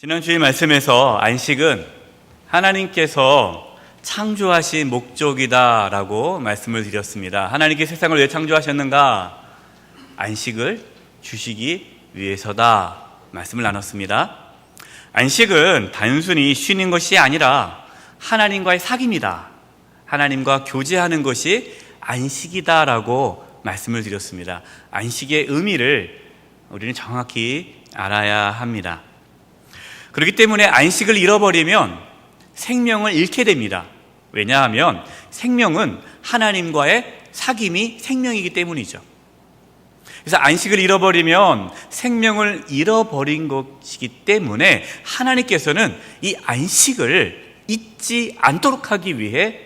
지난 주일 말씀에서 안식은 하나님께서 창조하신 목적이다라고 말씀을 드렸습니다. 하나님께 세상을 왜 창조하셨는가? 안식을 주시기 위해서다. 말씀을 나눴습니다. 안식은 단순히 쉬는 것이 아니라 하나님과의 사귐이다. 하나님과 교제하는 것이 안식이다라고 말씀을 드렸습니다. 안식의 의미를 우리는 정확히 알아야 합니다. 그렇기 때문에 안식을 잃어버리면 생명을 잃게 됩니다. 왜냐하면 생명은 하나님과의 사귐이 생명이기 때문이죠. 그래서 안식을 잃어버리면 생명을 잃어버린 것이기 때문에 하나님께서는 이 안식을 잊지 않도록 하기 위해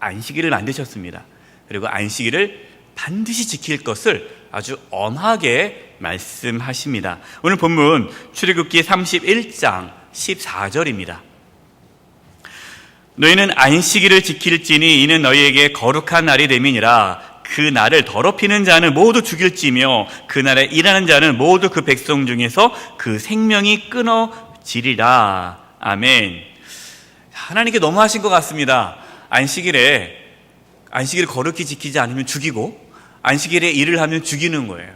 안식일을 만드셨습니다. 그리고 안식일을 반드시 지킬 것을 아주 엄하게 말씀하십니다. 오늘 본문 출애굽기 31장 14절입니다. 너희는 안식일을 지킬지니 이는 너희에게 거룩한 날이 됨이니라 그 날을 더럽히는 자는 모두 죽일지며 그 날에 일하는 자는 모두 그 백성 중에서 그 생명이 끊어지리라. 아멘. 하나님께 너무 하신 것 같습니다. 안식일에 안식일을 거룩히 지키지 않으면 죽이고 안식일에 일을 하면 죽이는 거예요.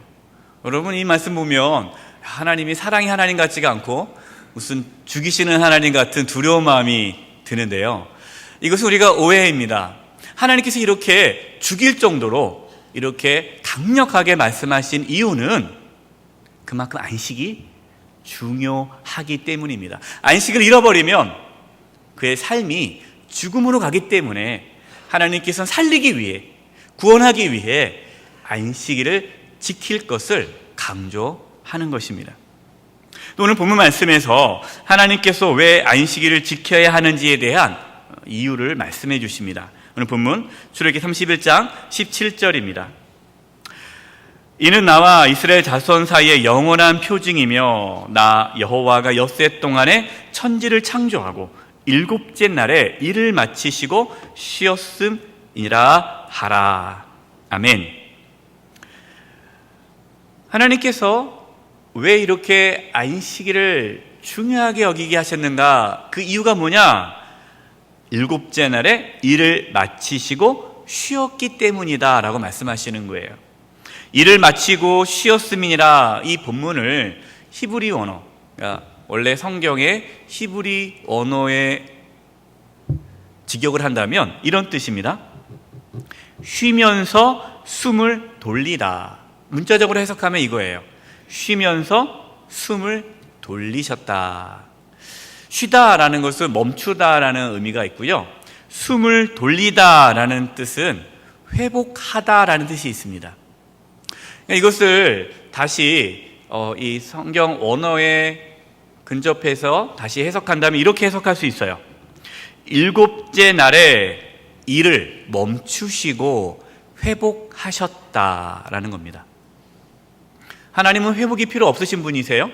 여러분 이 말씀 보면 하나님이 사랑의 하나님 같지가 않고 무슨 죽이시는 하나님 같은 두려운 마음이 드는데요. 이것은 우리가 오해입니다. 하나님께서 이렇게 죽일 정도로 이렇게 강력하게 말씀하신 이유는 그만큼 안식이 중요하기 때문입니다. 안식을 잃어버리면 그의 삶이 죽음으로 가기 때문에 하나님께서는 살리기 위해 구원하기 위해 안식일을 지킬 것을 강조하는 것입니다. 오늘 본문 말씀에서 하나님께서 왜 안식일을 지켜야 하는지에 대한 이유를 말씀해 주십니다. 오늘 본문 출애기 31장 17절입니다. 이는 나와 이스라엘 자손 사이의 영원한 표징이며 나 여호와가 엿새 동안에 천지를 창조하고 일곱째 날에 일을 마치시고 쉬었음이라 하라. 아멘. 하나님께서 왜 이렇게 안식일을 중요하게 여기게 하셨는가? 그 이유가 뭐냐? 일곱째 날에 일을 마치시고 쉬었기 때문이다 라고 말씀하시는 거예요. 일을 마치고 쉬었음이니라 이 본문을 히브리 언어, 그러니까 원래 성경의 히브리 언어에 직역을 한다면 이런 뜻입니다. 쉬면서 숨을 돌리다. 문자적으로 해석하면 이거예요. 쉬면서 숨을 돌리셨다. 쉬다라는 것은 멈추다라는 의미가 있고요. 숨을 돌리다라는 뜻은 회복하다라는 뜻이 있습니다. 그러니까 이것을 다시 어, 이 성경 언어에 근접해서 다시 해석한다면 이렇게 해석할 수 있어요. 일곱째 날에 일을 멈추시고 회복하셨다라는 겁니다. 하나님은 회복이 필요 없으신 분이세요?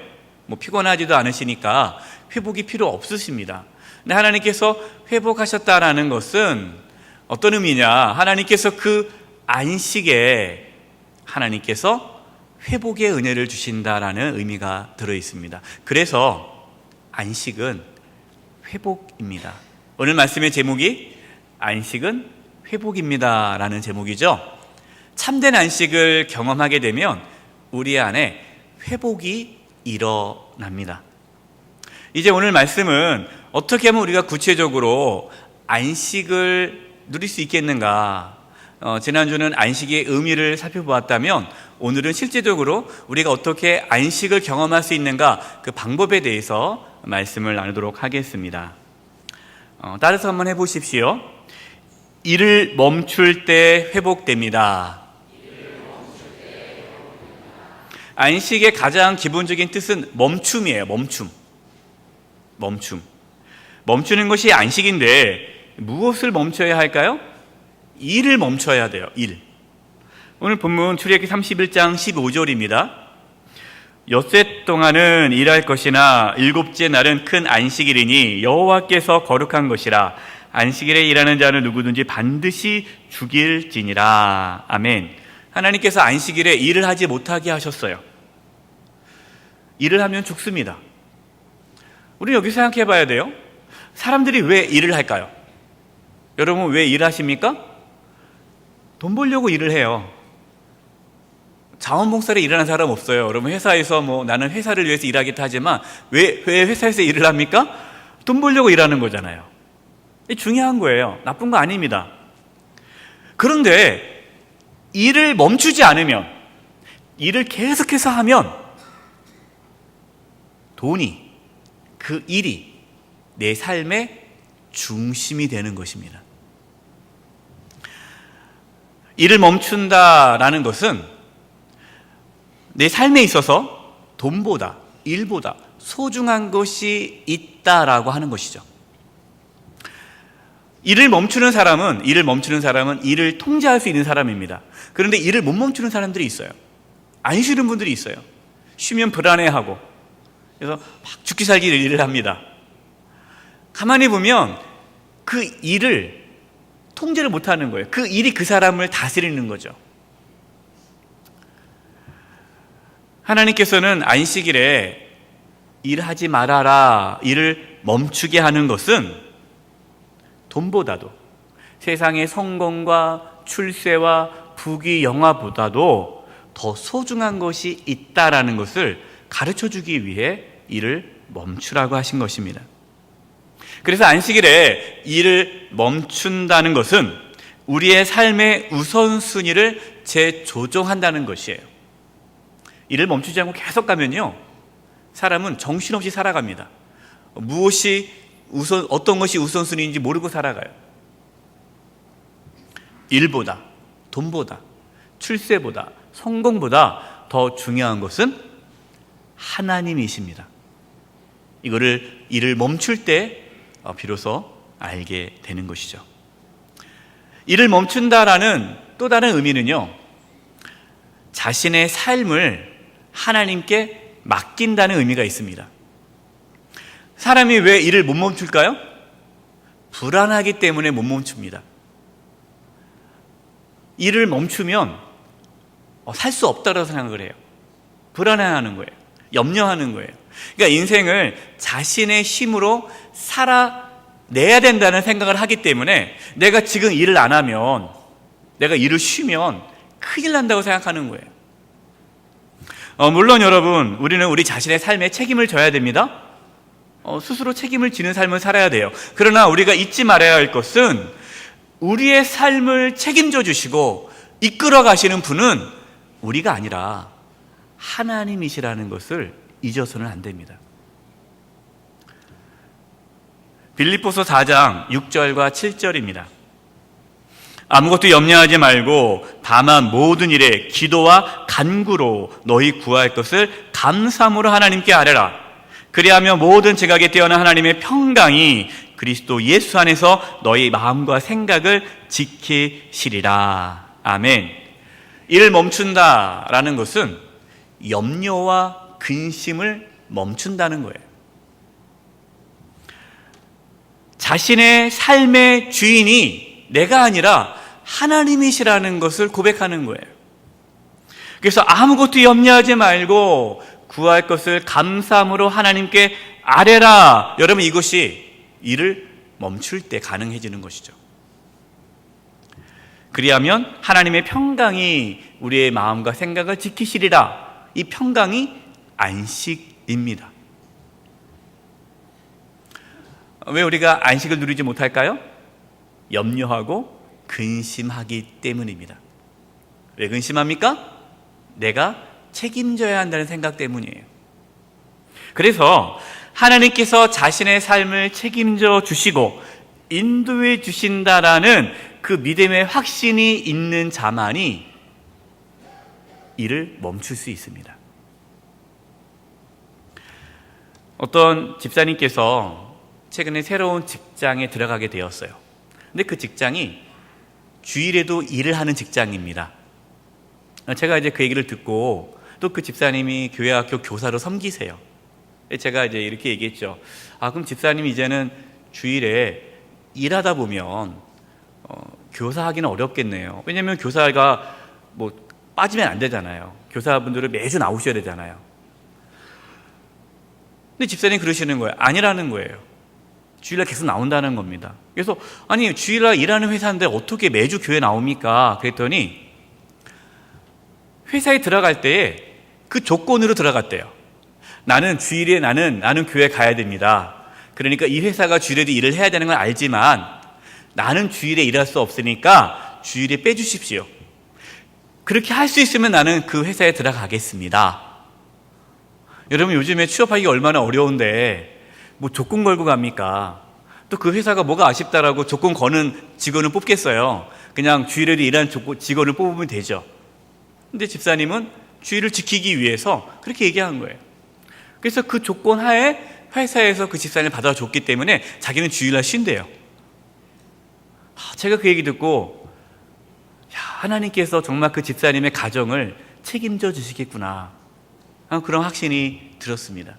뭐 피곤하지도 않으시니까 회복이 필요 없으십니다. 근데 하나님께서 회복하셨다라는 것은 어떤 의미냐? 하나님께서 그 안식에 하나님께서 회복의 은혜를 주신다라는 의미가 들어 있습니다. 그래서 안식은 회복입니다. 오늘 말씀의 제목이 안식은 회복입니다라는 제목이죠. 참된 안식을 경험하게 되면 우리 안에 회복이 일어납니다. 이제 오늘 말씀은 어떻게 하면 우리가 구체적으로 안식을 누릴 수 있겠는가? 어, 지난주는 안식의 의미를 살펴보았다면 오늘은 실제적으로 우리가 어떻게 안식을 경험할 수 있는가 그 방법에 대해서 말씀을 나누도록 하겠습니다. 어, 따라서 한번 해보십시오. 일을 멈출 때 회복됩니다. 안식의 가장 기본적인 뜻은 멈춤이에요. 멈춤. 멈춤. 멈추는 것이 안식인데 무엇을 멈춰야 할까요? 일을 멈춰야 돼요. 일. 오늘 본문 출애기 31장 15절입니다. 엿새 동안은 일할 것이나 일곱째 날은 큰 안식일이니 여호와께서 거룩한 것이라 안식일에 일하는 자는 누구든지 반드시 죽일지니라. 아멘. 하나님께서 안식일에 일을 하지 못하게 하셨어요. 일을 하면 죽습니다. 우리 여기 생각해 봐야 돼요. 사람들이 왜 일을 할까요? 여러분 왜 일하십니까? 돈 벌려고 일을 해요. 자원봉사를 일하는 사람 없어요. 여러분 회사에서 뭐 나는 회사를 위해서 일하겠다 하지만 왜, 왜 회사에서 일을 합니까? 돈 벌려고 일하는 거잖아요. 이 중요한 거예요. 나쁜 거 아닙니다. 그런데 일을 멈추지 않으면 일을 계속해서 하면 돈이 그 일이 내 삶의 중심이 되는 것입니다. 일을 멈춘다라는 것은 내 삶에 있어서 돈보다 일보다 소중한 것이 있다라고 하는 것이죠. 일을 멈추는 사람은 일을 멈추는 사람은 일을 통제할 수 있는 사람입니다. 그런데 일을 못 멈추는 사람들이 있어요. 안 쉬는 분들이 있어요. 쉬면 불안해하고 그래서 막 죽기 살기 일을 합니다. 가만히 보면 그 일을 통제를 못 하는 거예요. 그 일이 그 사람을 다스리는 거죠. 하나님께서는 안식일에 일하지 말아라, 일을 멈추게 하는 것은 돈보다도 세상의 성공과 출세와 부귀 영화보다도 더 소중한 것이 있다라는 것을 가르쳐 주기 위해 일을 멈추라고 하신 것입니다. 그래서 안식일에 일을 멈춘다는 것은 우리의 삶의 우선순위를 재조정한다는 것이에요. 일을 멈추지 않고 계속 가면요. 사람은 정신없이 살아갑니다. 무엇이 우선, 어떤 것이 우선순위인지 모르고 살아가요. 일보다, 돈보다, 출세보다, 성공보다 더 중요한 것은 하나님이십니다. 이거를 일을 멈출 때 어, 비로소 알게 되는 것이죠. 일을 멈춘다라는 또 다른 의미는요, 자신의 삶을 하나님께 맡긴다는 의미가 있습니다. 사람이 왜 일을 못 멈출까요? 불안하기 때문에 못 멈춥니다. 일을 멈추면 어, 살수 없다고 생각을 해요. 불안해하는 거예요. 염려하는 거예요. 그러니까 인생을 자신의 힘으로 살아내야 된다는 생각을 하기 때문에 내가 지금 일을 안 하면 내가 일을 쉬면 큰일 난다고 생각하는 거예요. 어, 물론 여러분, 우리는 우리 자신의 삶에 책임을 져야 됩니다. 어, 스스로 책임을 지는 삶을 살아야 돼요. 그러나 우리가 잊지 말아야 할 것은 우리의 삶을 책임져 주시고 이끌어 가시는 분은 우리가 아니라 하나님이시라는 것을 잊어서는 안 됩니다. 빌립보서 4장 6절과 7절입니다. 아무것도 염려하지 말고 다만 모든 일에 기도와 간구로 너희 구할 것을 감사함으로 하나님께 아뢰라. 그리하면 모든 지각에 뛰어난 하나님의 평강이 그리스도 예수 안에서 너희 마음과 생각을 지키시리라. 아멘. 이를 멈춘다라는 것은 염려와 근심을 멈춘다는 거예요. 자신의 삶의 주인이 내가 아니라 하나님이시라는 것을 고백하는 거예요. 그래서 아무것도 염려하지 말고 구할 것을 감사함으로 하나님께 아뢰라. 여러분 이것이 일을 멈출 때 가능해지는 것이죠. 그리하면 하나님의 평강이 우리의 마음과 생각을 지키시리라. 이 평강이 안식입니다. 왜 우리가 안식을 누리지 못할까요? 염려하고 근심하기 때문입니다. 왜 근심합니까? 내가 책임져야 한다는 생각 때문이에요. 그래서 하나님께서 자신의 삶을 책임져 주시고 인도해 주신다라는 그 믿음의 확신이 있는 자만이 일을 멈출 수 있습니다. 어떤 집사님께서 최근에 새로운 직장에 들어가게 되었어요. 근데 그 직장이 주일에도 일을 하는 직장입니다. 제가 이제 그 얘기를 듣고 또 그 집사님이 교회 학교 교사로 섬기세요. 제가 이제 이렇게 얘기했죠. 아, 그럼 집사님이 이제는 주일에 일하다 보면 어, 교사하기는 어렵겠네요. 왜냐하면 교사가 뭐 빠지면 안 되잖아요. 교사분들은 매주 나오셔야 되잖아요. 근데 집사님 그러시는 거예요. 아니라는 거예요. 주일날 계속 나온다는 겁니다. 그래서 아니 주일날 일하는 회사인데 어떻게 매주 교회 나옵니까? 그랬더니 회사에 들어갈 때에 그 조건으로 들어갔대요. 나는 주일에 나는 나는 교회 가야 됩니다. 그러니까 이 회사가 주일에도 일을 해야 되는 건 알지만 나는 주일에 일할 수 없으니까 주일에 빼주십시오. 그렇게 할 수 있으면 나는 그 회사에 들어가겠습니다. 여러분 요즘에 취업하기 얼마나 어려운데 뭐 조건 걸고 갑니까? 또 그 회사가 뭐가 아쉽다라고 조건 거는 직원을 뽑겠어요. 그냥 주일에도 일하는 직원을 뽑으면 되죠. 근데 집사님은 주일을 지키기 위해서 그렇게 얘기한 거예요. 그래서 그 조건 하에 회사에서 그 집사님을 받아줬기 때문에 자기는 주일날 쉰대요. 아, 제가 그 얘기 듣고 야, 하나님께서 정말 그 집사님의 가정을 책임져 주시겠구나. 아, 그런 확신이 들었습니다.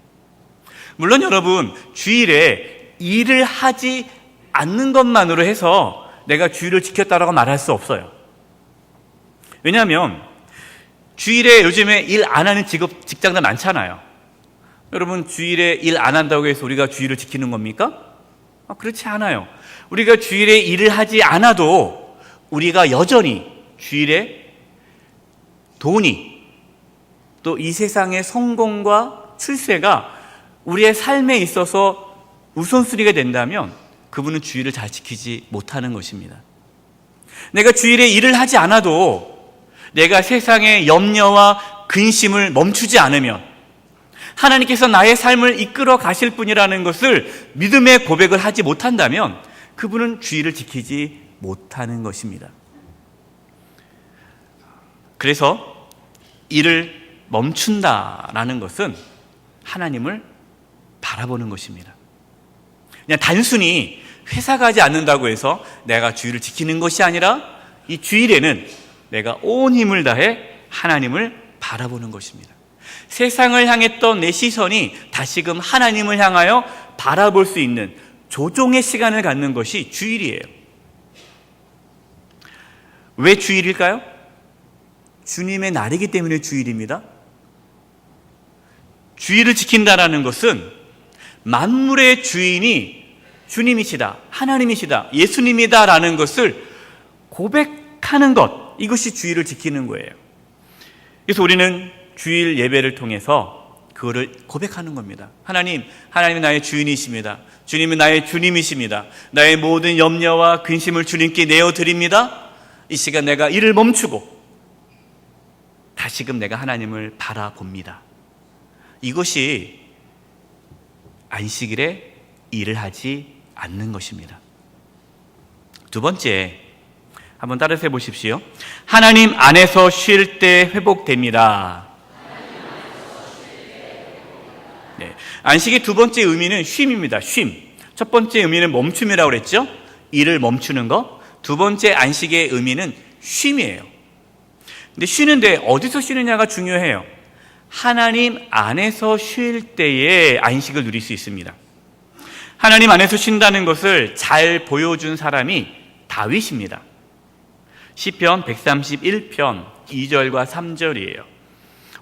물론 여러분, 주일에 일을 하지 않는 것만으로 해서 내가 주일을 지켰다라고 말할 수 없어요. 왜냐하면 주일에 요즘에 일 안 하는 직업, 직장들 많잖아요. 여러분, 주일에 일 안 한다고 해서 우리가 주일을 지키는 겁니까? 아, 그렇지 않아요. 우리가 주일에 일을 하지 않아도 우리가 여전히 주일에 돈이 또 이 세상의 성공과 출세가 우리의 삶에 있어서 우선순위가 된다면 그분은 주일을 잘 지키지 못하는 것입니다. 내가 주일에 일을 하지 않아도 내가 세상의 염려와 근심을 멈추지 않으면 하나님께서 나의 삶을 이끌어 가실 분이라는 것을 믿음의 고백을 하지 못한다면 그분은 주의를 지키지 못하는 것입니다. 그래서 일을 멈춘다라는 것은 하나님을 바라보는 것입니다. 그냥 단순히 회사 가지 않는다고 해서 내가 주의를 지키는 것이 아니라 이 주일에는 내가 온 힘을 다해 하나님을 바라보는 것입니다. 세상을 향했던 내 시선이 다시금 하나님을 향하여 바라볼 수 있는 조종의 시간을 갖는 것이 주일이에요. 왜 주일일까요? 주님의 날이기 때문에 주일입니다. 주일을 지킨다라는 것은 만물의 주인이 주님이시다, 하나님이시다, 예수님이다라는 것을 고백하는 것, 이것이 주일을 지키는 거예요. 그래서 우리는 주일 예배를 통해서 그거를 고백하는 겁니다. 하나님, 하나님이 나의 주인이십니다. 주님은 나의 주님이십니다. 나의 모든 염려와 근심을 주님께 내어드립니다. 이 시간 내가 일을 멈추고 다시금 내가 하나님을 바라봅니다. 이것이 안식일에 일을 하지 않는 것입니다. 두 번째, 한번 따라서 보십시오. 하나님 안에서 쉴 때 회복됩니다. 네. 안식의 두 번째 의미는 쉼입니다. 쉼. 첫 번째 의미는 멈춤이라고 그랬죠? 일을 멈추는 것. 두 번째 안식의 의미는 쉼이에요. 근데 쉬는데 어디서 쉬느냐가 중요해요. 하나님 안에서 쉴 때에 안식을 누릴 수 있습니다. 하나님 안에서 쉰다는 것을 잘 보여준 사람이 다윗입니다. 시편 131편 2절과 3절이에요.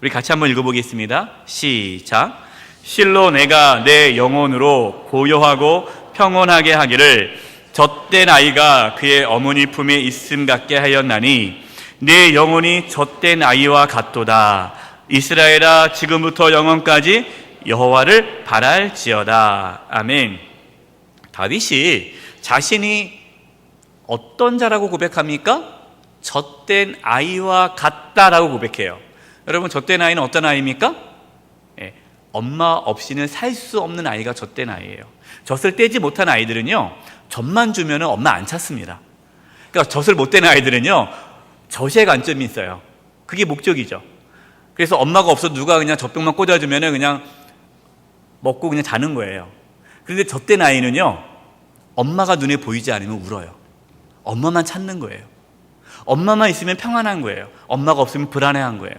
우리 같이 한번 읽어보겠습니다. 시작. 실로 내가 내 영혼으로 고요하고 평온하게 하기를 젖된 아이가 그의 어머니 품에 있음 같게 하였나니 내 영혼이 젖된 아이와 같도다. 이스라엘아 지금부터 영원까지 여호와를 바랄지어다. 아멘. 다윗이 자신이 어떤 자라고 고백합니까? 젖된 아이와 같다라고 고백해요. 여러분, 젖된 아이는 어떤 아이입니까? 예, 엄마 없이는 살 수 없는 아이가 젖된 아이예요. 젖을 떼지 못한 아이들은요, 젖만 주면 엄마 안 찾습니다. 그러니까 젖을 못 떼는 아이들은요, 젖의 관점이 있어요. 그게 목적이죠. 그래서 엄마가 없어 누가 그냥 젖병만 꽂아주면 그냥 먹고 그냥 자는 거예요. 그런데 젖된 아이는요, 엄마가 눈에 보이지 않으면 울어요. 엄마만 찾는 거예요. 엄마만 있으면 평안한 거예요. 엄마가 없으면 불안해한 거예요.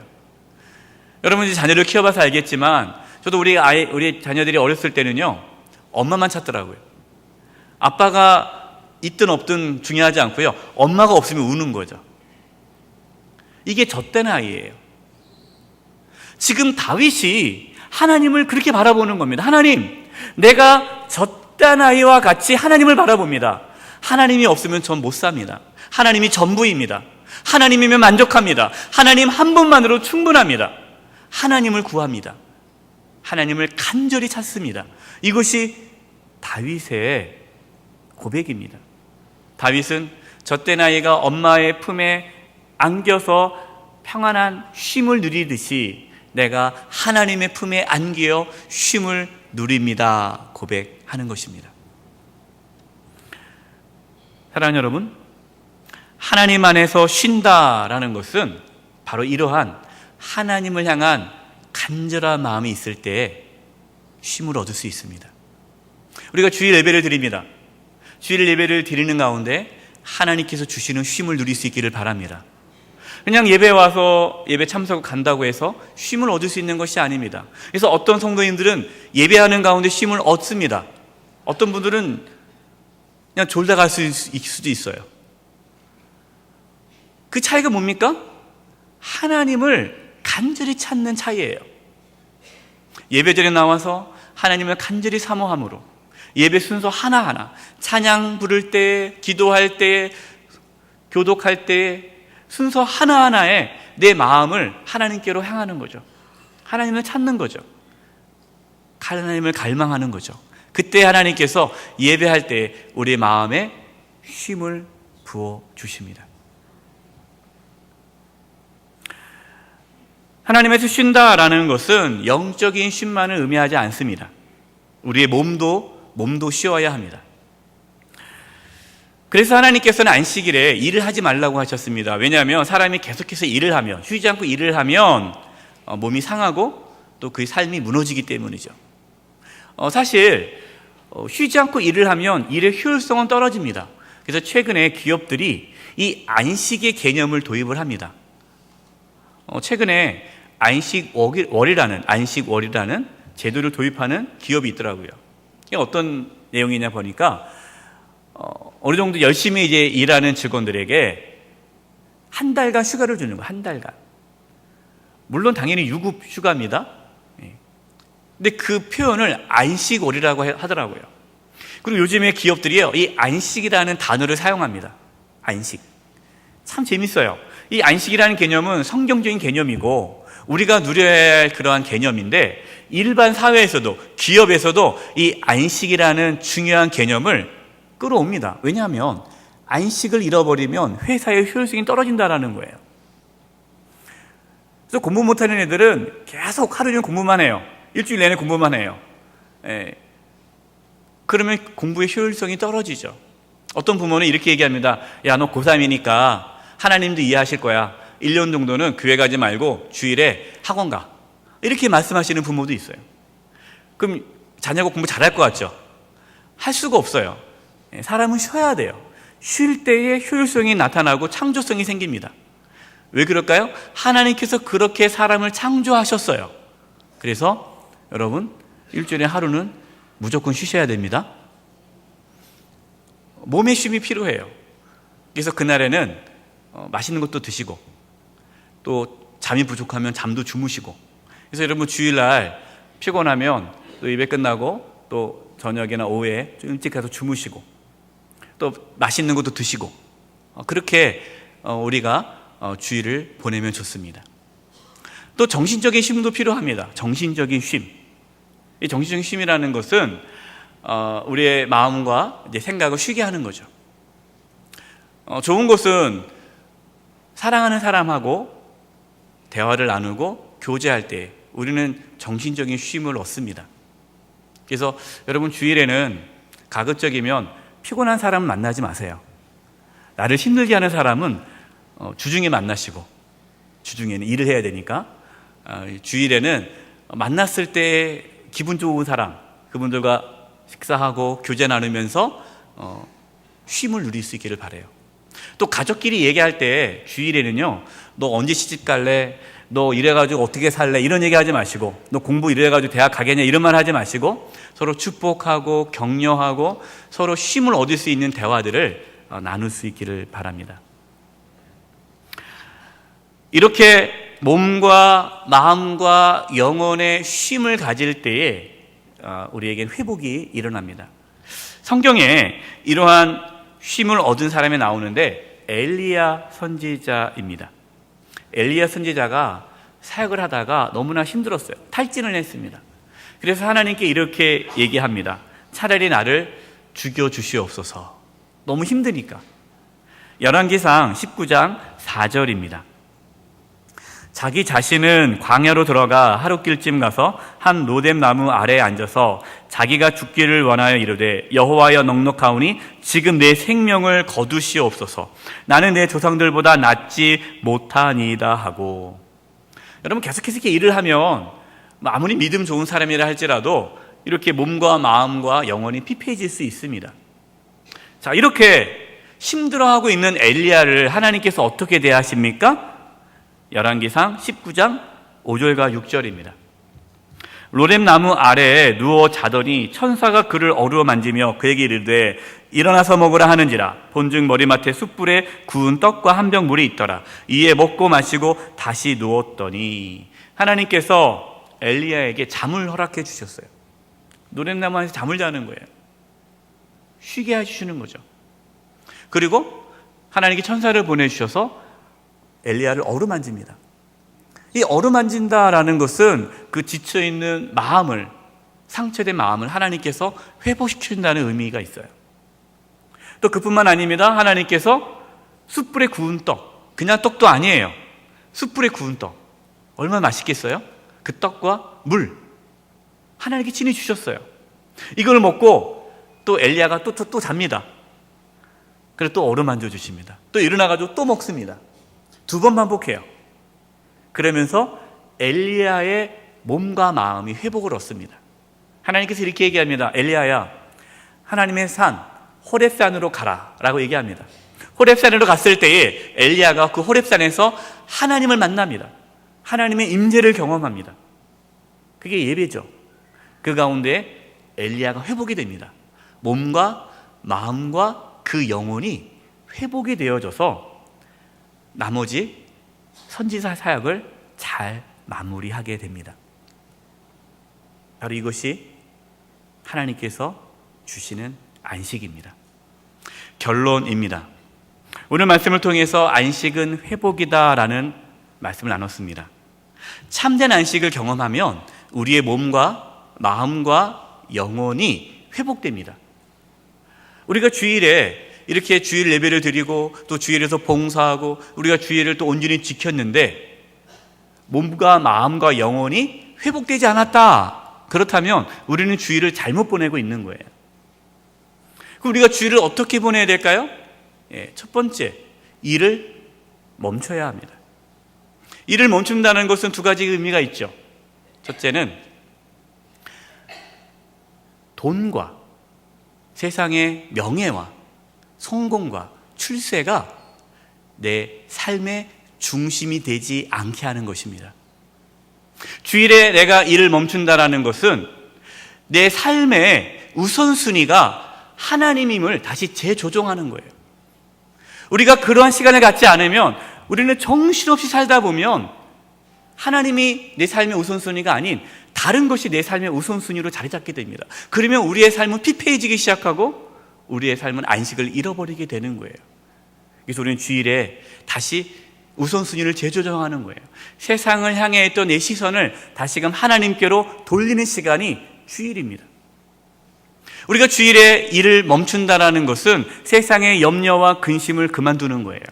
여러분 이제 자녀를 키워봐서 알겠지만 저도 우리 아이 우리 자녀들이 어렸을 때는요 엄마만 찾더라고요. 아빠가 있든 없든 중요하지 않고요. 엄마가 없으면 우는 거죠. 이게 젖된 아이예요. 지금 다윗이 하나님을 그렇게 바라보는 겁니다. 하나님, 내가 젖단 아이와 같이 하나님을 바라봅니다. 하나님이 없으면 전 못 삽니다. 하나님이 전부입니다. 하나님이면 만족합니다. 하나님 한 분만으로 충분합니다. 하나님을 구합니다. 하나님을 간절히 찾습니다. 이것이 다윗의 고백입니다. 다윗은 젖된 아이가 엄마의 품에 안겨서 평안한 쉼을 누리듯이 내가 하나님의 품에 안겨 쉼을 누립니다. 고백하는 것입니다. 사랑하는 여러분, 하나님 안에서 쉰다라는 것은 바로 이러한 하나님을 향한 간절한 마음이 있을 때 쉼을 얻을 수 있습니다. 우리가 주일 예배를 드립니다. 주일 예배를 드리는 가운데 하나님께서 주시는 쉼을 누릴 수 있기를 바랍니다. 그냥 예배 와서 예배 참석 간다고 해서 쉼을 얻을 수 있는 것이 아닙니다. 그래서 어떤 성도님들은 예배하는 가운데 쉼을 얻습니다. 어떤 분들은 그냥 졸다 갈 수도 있어요. 그 차이가 뭡니까? 하나님을 간절히 찾는 차이예요. 예배전에 나와서 하나님을 간절히 사모함으로 예배 순서 하나하나 찬양 부를 때, 기도할 때, 교독할 때 순서 하나하나에 내 마음을 하나님께로 향하는 거죠. 하나님을 찾는 거죠. 하나님을 갈망하는 거죠. 그때 하나님께서 예배할 때 우리의 마음에 쉼을 부어 주십니다. 하나님에서 쉰다라는 것은 영적인 쉼만을 의미하지 않습니다. 우리의 몸도 몸도 쉬어야 합니다. 그래서 하나님께서는 안식일에 일을 하지 말라고 하셨습니다. 왜냐하면 사람이 계속해서 일을 하면 쉬지 않고 일을 하면 어, 몸이 상하고 또그 삶이 무너지기 때문이죠. 어, 사실 어, 쉬지 않고 일을 하면 일의 효율성은 떨어집니다. 그래서 최근에 기업들이 이 안식의 개념을 도입을 합니다. 최근에 안식월이라는 안식월이라는 제도를 도입하는 기업이 있더라고요. 어떤 내용이냐 보니까 어, 어느 정도 열심히 이제 일하는 직원들에게 한 달간 휴가를 주는 거, 한 달간. 물론 당연히 유급 휴가입니다. 예. 근데 그 표현을 안식월이라고 하더라고요. 그리고 요즘에 기업들이요, 이 안식이라는 단어를 사용합니다. 안식. 참 재밌어요. 이 안식이라는 개념은 성경적인 개념이고, 우리가 누려야 할 그러한 개념인데, 일반 사회에서도, 기업에서도 이 안식이라는 중요한 개념을 끌어옵니다. 왜냐하면 안식을 잃어버리면 회사의 효율성이 떨어진다라는 거예요. 그래서 공부 못하는 애들은 계속 하루 종일 공부만 해요. 일주일 내내 공부만 해요. 예. 그러면 공부의 효율성이 떨어지죠. 어떤 부모는 이렇게 얘기합니다. 야, 너 고3이니까 하나님도 이해하실 거야. 1년 정도는 교회 가지 말고 주일에 학원 가. 이렇게 말씀하시는 부모도 있어요. 그럼 자녀가 공부 잘할 것 같죠? 할 수가 없어요. 예, 사람은 쉬어야 돼요. 쉴 때에 효율성이 나타나고 창조성이 생깁니다. 왜 그럴까요? 하나님께서 그렇게 사람을 창조하셨어요. 그래서 여러분, 일주일에 하루는 무조건 쉬셔야 됩니다. 몸의 쉼이 필요해요. 그래서 그날에는 어, 맛있는 것도 드시고 또 잠이 부족하면 잠도 주무시고 그래서 여러분 주일날 피곤하면 또 예배 끝나고 또 저녁이나 오후에 좀 일찍 가서 주무시고 또 맛있는 것도 드시고 어, 그렇게 어, 우리가 어, 주일을 보내면 좋습니다. 또 정신적인 쉼도 필요합니다. 정신적인 쉼. 이 정신적인 쉼이라는 것은 우리의 마음과 생각을 쉬게 하는 거죠. 좋은 것은 사랑하는 사람하고 대화를 나누고 교제할 때 우리는 정신적인 쉼을 얻습니다. 그래서 여러분 주일에는 가급적이면 피곤한 사람 만나지 마세요. 나를 힘들게 하는 사람은 어, 주중에 만나시고 주중에는 일을 해야 되니까 어, 주일에는 만났을 때 기분 좋은 사람 그분들과 식사하고 교제 나누면서 어, 쉼을 누릴 수 있기를 바래요. 또 가족끼리 얘기할 때 주일에는요. 너 언제 시집 갈래? 너 이래가지고 어떻게 살래? 이런 얘기 하지 마시고, 너 공부 이래가지고 대학 가겠냐? 이런 말 하지 마시고, 서로 축복하고 격려하고 서로 쉼을 얻을 수 있는 대화들을 어, 나눌 수 있기를 바랍니다. 이렇게 몸과 마음과 영혼의 쉼을 가질 때에 어, 우리에겐 회복이 일어납니다. 성경에 이러한 쉼을 얻은 사람이 나오는데 엘리야 선지자입니다. 엘리야 선지자가 사역을 하다가 너무나 힘들었어요. 탈진을 했습니다. 그래서 하나님께 이렇게 얘기합니다. 차라리 나를 죽여 주시옵소서. 너무 힘드니까. 열왕기상 19장 4절입니다. 자기 자신은 광야로 들어가 하루길쯤 가서 한 로뎀 나무 아래에 앉아서 자기가 죽기를 원하여 이르되 여호와여 넉넉하오니 지금 내 생명을 거두시옵소서 나는 내 조상들보다 낫지 못하니이다 하고 여러분 계속해서 이렇게 일을 하면 뭐 아무리 믿음 좋은 사람이라 할지라도 이렇게 몸과 마음과 영혼이 피폐해질 수 있습니다. 자 이렇게 힘들어하고 있는 엘리야를 하나님께서 어떻게 대하십니까? 열왕기상 19장 5절과 6절입니다. 로뎀 나무 아래에 누워 자더니 천사가 그를 어루어 만지며 그에게 이르되 일어나서 먹으라 하는지라 본즉 머리맡에 숯불에 구운 떡과 한 병 물이 있더라 이에 먹고 마시고 다시 누웠더니 하나님께서 엘리야에게 잠을 허락해 주셨어요. 로뎀 나무 안에서 잠을 자는 거예요. 쉬게 해주시는 거죠. 그리고 하나님께 천사를 보내주셔서 엘리야를 어루만집니다. 이 어루만진다라는 것은 그 지쳐 있는 마음을, 상처된 마음을 하나님께서 회복시킨다는 의미가 있어요. 또 그뿐만 아닙니다. 하나님께서 숯불에 구운 떡, 그냥 떡도 아니에요. 숯불에 구운 떡. 얼마나 맛있겠어요? 그 떡과 물. 하나님께 친히 주셨어요. 이걸 먹고 또 엘리야가 또, 또, 또 잡니다. 그리고 또 어루만져 주십니다. 또 일어나가지고 또 먹습니다. 두 번 반복해요. 그러면서 엘리야의 몸과 마음이 회복을 얻습니다. 하나님께서 이렇게 얘기합니다. 엘리야야, 하나님의 산 호렙산으로 가라라고 얘기합니다. 호렙산으로 갔을 때에 엘리야가 그 호렙산에서 하나님을 만납니다. 하나님의 임재를 경험합니다. 그게 예배죠. 그 가운데 엘리야가 회복이 됩니다. 몸과 마음과 그 영혼이 회복이 되어져서 나머지 선지사 사역을 잘 마무리하게 됩니다. 바로 이것이 하나님께서 주시는 안식입니다. 결론입니다. 오늘 말씀을 통해서 안식은 회복이다라는 말씀을 나눴습니다. 참된 안식을 경험하면 우리의 몸과 마음과 영혼이 회복됩니다. 우리가 주일에 이렇게 주일 예배를 드리고 또 주일에서 봉사하고 우리가 주일을 또 온전히 지켰는데 몸과 마음과 영혼이 회복되지 않았다. 그렇다면 우리는 주일을 잘못 보내고 있는 거예요. 그럼 우리가 주일을 어떻게 보내야 될까요? 예, 첫 번째, 일을 멈춰야 합니다. 일을 멈춘다는 것은 두 가지 의미가 있죠. 첫째는 돈과 세상의 명예와 성공과 출세가 내 삶의 중심이 되지 않게 하는 것입니다. 주일에 내가 일을 멈춘다라는 것은 내 삶의 우선순위가 하나님임을 다시 재조정하는 거예요. 우리가 그러한 시간을 갖지 않으면 우리는 정신없이 살다 보면 하나님이 내 삶의 우선순위가 아닌 다른 것이 내 삶의 우선순위로 자리 잡게 됩니다. 그러면 우리의 삶은 피폐해지기 시작하고 우리의 삶은 안식을 잃어버리게 되는 거예요. 그래서 우리는 주일에 다시 우선순위를 재조정하는 거예요. 세상을 향해 했던 내 시선을 다시금 하나님께로 돌리는 시간이 주일입니다. 우리가 주일에 일을 멈춘다라는 것은 세상의 염려와 근심을 그만두는 거예요.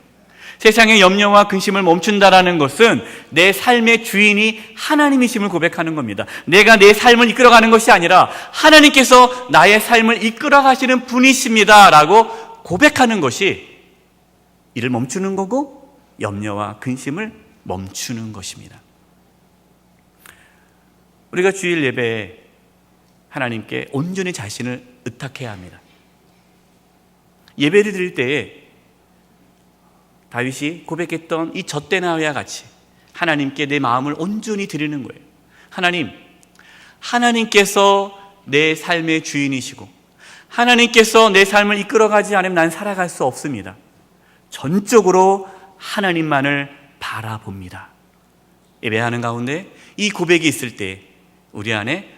세상의 염려와 근심을 멈춘다라는 것은 내 삶의 주인이 하나님이심을 고백하는 겁니다. 내가 내 삶을 이끌어가는 것이 아니라 하나님께서 나의 삶을 이끌어 가시는 분이십니다라고 고백하는 것이 일을 멈추는 거고 염려와 근심을 멈추는 것입니다. 우리가 주일 예배에 하나님께 온전히 자신을 의탁해야 합니다. 예배를 드릴 때에 다윗이 고백했던 이 젖대나와 같이 하나님께 내 마음을 온전히 드리는 거예요. 하나님, 하나님께서 내 삶의 주인이시고 하나님께서 내 삶을 이끌어가지 않으면 난 살아갈 수 없습니다. 전적으로 하나님만을 바라봅니다. 예배하는 가운데 이 고백이 있을 때 우리 안에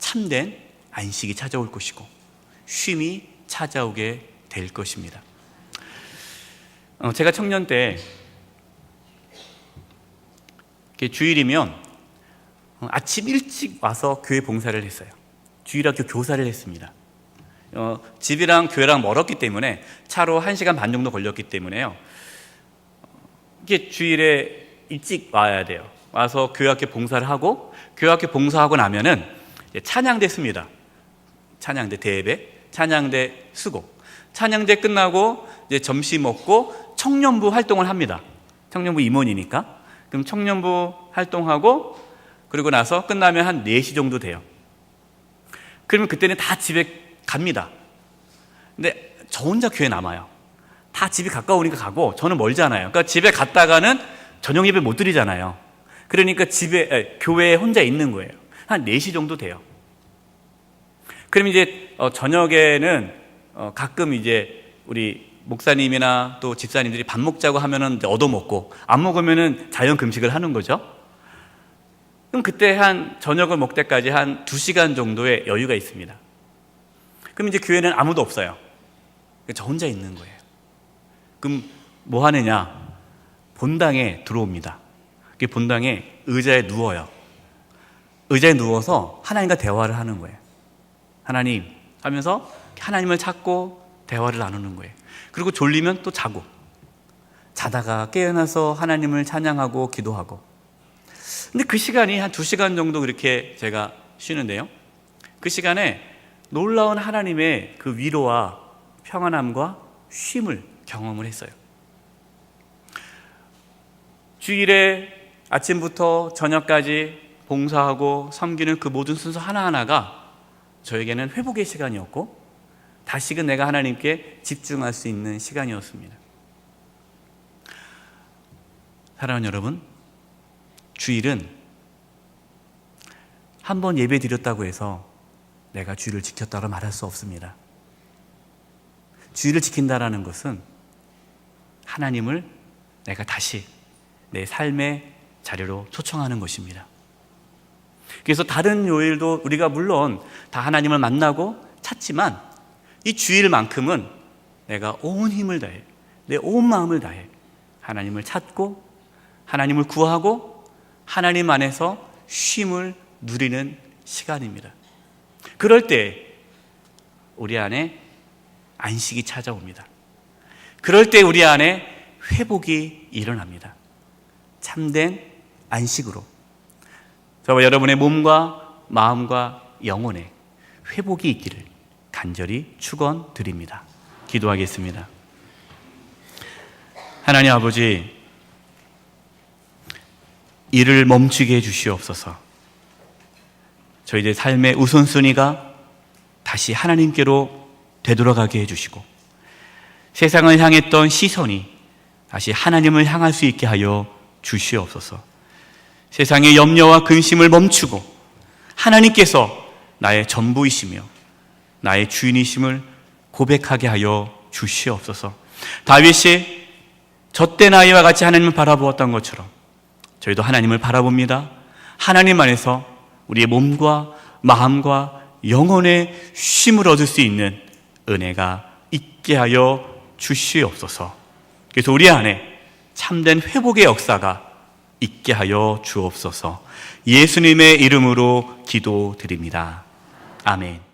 참된 안식이 찾아올 것이고 쉼이 찾아오게 될 것입니다. 어, 제가 청년 때 주일이면 어, 아침 일찍 와서 교회 봉사를 했어요. 주일학교 교사를 했습니다. 어, 집이랑 교회랑 멀었기 때문에 차로 1시간 반 정도 걸렸기 때문에요. 이게 주일에 일찍 와야 돼요. 와서 교회학교 봉사를 하고 교회학교 봉사하고 나면은 찬양대 습니다. 찬양대 대예배, 찬양대 수고. 찬양대 끝나고 이제 점심 먹고 청년부 활동을 합니다. 청년부 임원이니까. 그럼 청년부 활동하고 그리고 나서 끝나면 한 4시 정도 돼요. 그러면 그때는 다 집에 갑니다. 근데 저 혼자 교회 남아요. 다 집이 가까우니까 가고 저는 멀잖아요. 그러니까 집에 갔다가는 저녁 예배 못 드리잖아요. 그러니까 집에 에, 교회에 혼자 있는 거예요. 한 4시 정도 돼요. 그럼 이제 어, 저녁에는 어, 가끔 이제 우리 목사님이나 또 집사님들이 밥 먹자고 하면은 얻어먹고 안 먹으면은 자연 금식을 하는 거죠. 그럼 그때 한 저녁을 먹을 때까지 한 2시간 정도의 여유가 있습니다. 그럼 이제 교회는 아무도 없어요. 저 혼자 있는 거예요. 그럼 뭐 하느냐? 본당에 들어옵니다. 그 본당에 의자에 누워요. 의자에 누워서 하나님과 대화를 하는 거예요. 하나님 하면서 하나님을 찾고 대화를 나누는 거예요. 그리고 졸리면 또 자고 자다가 깨어나서 하나님을 찬양하고 기도하고 근데 그 시간이 한 두 시간 정도 그렇게 제가 쉬는데요. 그 시간에 놀라운 하나님의 그 위로와 평안함과 쉼을 경험을 했어요. 주일에 아침부터 저녁까지 봉사하고 섬기는 그 모든 순서 하나하나가 저에게는 회복의 시간이었고 다시금 내가 하나님께 집중할 수 있는 시간이었습니다. 사랑하는 여러분, 주일은 한 번 예배 드렸다고 해서 내가 주일을 지켰다고 말할 수 없습니다. 주일을 지킨다라는 것은 하나님을 내가 다시 내 삶의 자료로 초청하는 것입니다. 그래서 다른 요일도 우리가 물론 다 하나님을 만나고 찾지만 이 주일만큼은 내가 온 힘을 다해, 내 온 마음을 다해 하나님을 찾고 하나님을 구하고 하나님 안에서 쉼을 누리는 시간입니다. 그럴 때 우리 안에 안식이 찾아옵니다. 그럴 때 우리 안에 회복이 일어납니다. 참된 안식으로 저와 여러분의 몸과 마음과 영혼에 회복이 있기를 간절히 축원드립니다. 기도하겠습니다. 하나님 아버지 일을 멈추게 해 주시옵소서. 저희들 삶의 우선순위가 다시 하나님께로 되돌아가게 해 주시고 세상을 향했던 시선이 다시 하나님을 향할 수 있게 하여 주시옵소서. 세상의 염려와 근심을 멈추고 하나님께서 나의 전부이시며 나의 주인이심을 고백하게 하여 주시옵소서. 다윗이 젖된 아이와 같이 하나님을 바라보았던 것처럼 저희도 하나님을 바라봅니다. 하나님 안에서 우리의 몸과 마음과 영혼의 쉼을 얻을 수 있는 은혜가 있게 하여 주시옵소서. 그래서 우리 안에 참된 회복의 역사가 있게 하여 주옵소서. 예수님의 이름으로 기도드립니다. 아멘.